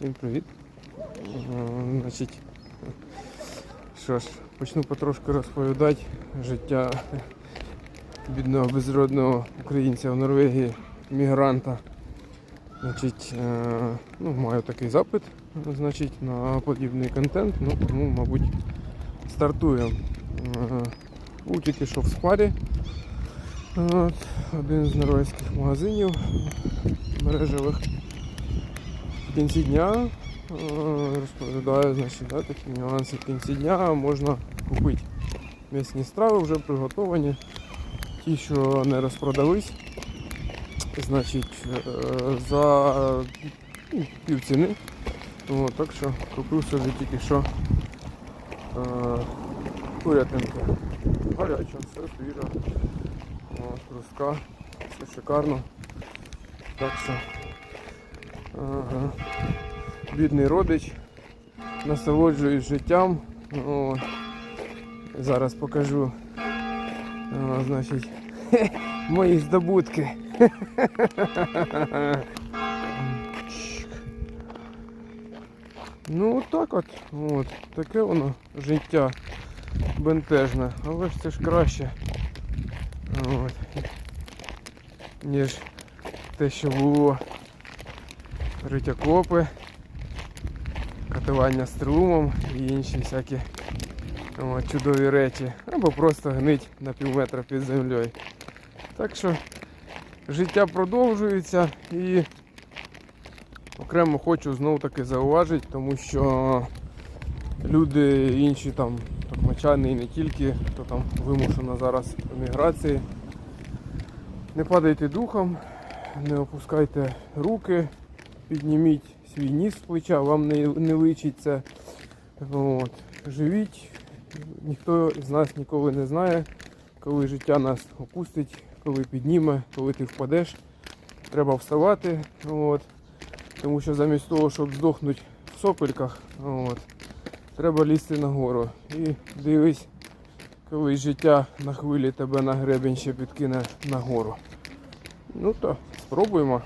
Всім привіт. Е, Значить, що ж, почну потрошки розповідати життя бідного безродного українця в Норвегії, мігранта. Значить, е, ну, маю такий запит значить, на подібний контент, ну тому, мабуть, стартуємо. Е, Був тільки що в спарі. От, один з норвезьких магазинів мережевих. В кінці дня е, розповідаю, значить, да, такі нюанси. В кінці дня можна купити м'ясні страви вже приготовані. Ті, що не розпродались, значить, е, за ну, пів ціни. От, так що купив собі тільки що е, курятинки. Гаряча, все свіжа. От, хрустка, все шикарно. Так що ага. бідний родич, насолоджуюсь життям. От. Зараз покажу О, значить, мої здобутки. Ну так от, от, таке воно життя бентежне, але ж це ж краще. От. Ніж те, що було рить окопи, катування струмом і інші всякі от, чудові речі. Або просто гнить на пів метра під землею. Так що життя продовжується і окремо хочу знову таки зауважити, тому що люди інші там, токмачани і не тільки, хто там вимушено зараз міграції. Не падайте духом, не опускайте руки, підніміть свій ніс з плеча, вам не, не личить це. От. Живіть, ніхто з нас ніколи не знає, коли життя нас опустить, коли підніме, коли ти впадеш. Треба вставати. От. Тому що замість того, щоб здохнути в сопельках, от, треба лізти нагору. І дивись, коли життя на хвилі тебе на гребень ще підкине нагору. Ну то спробуємо.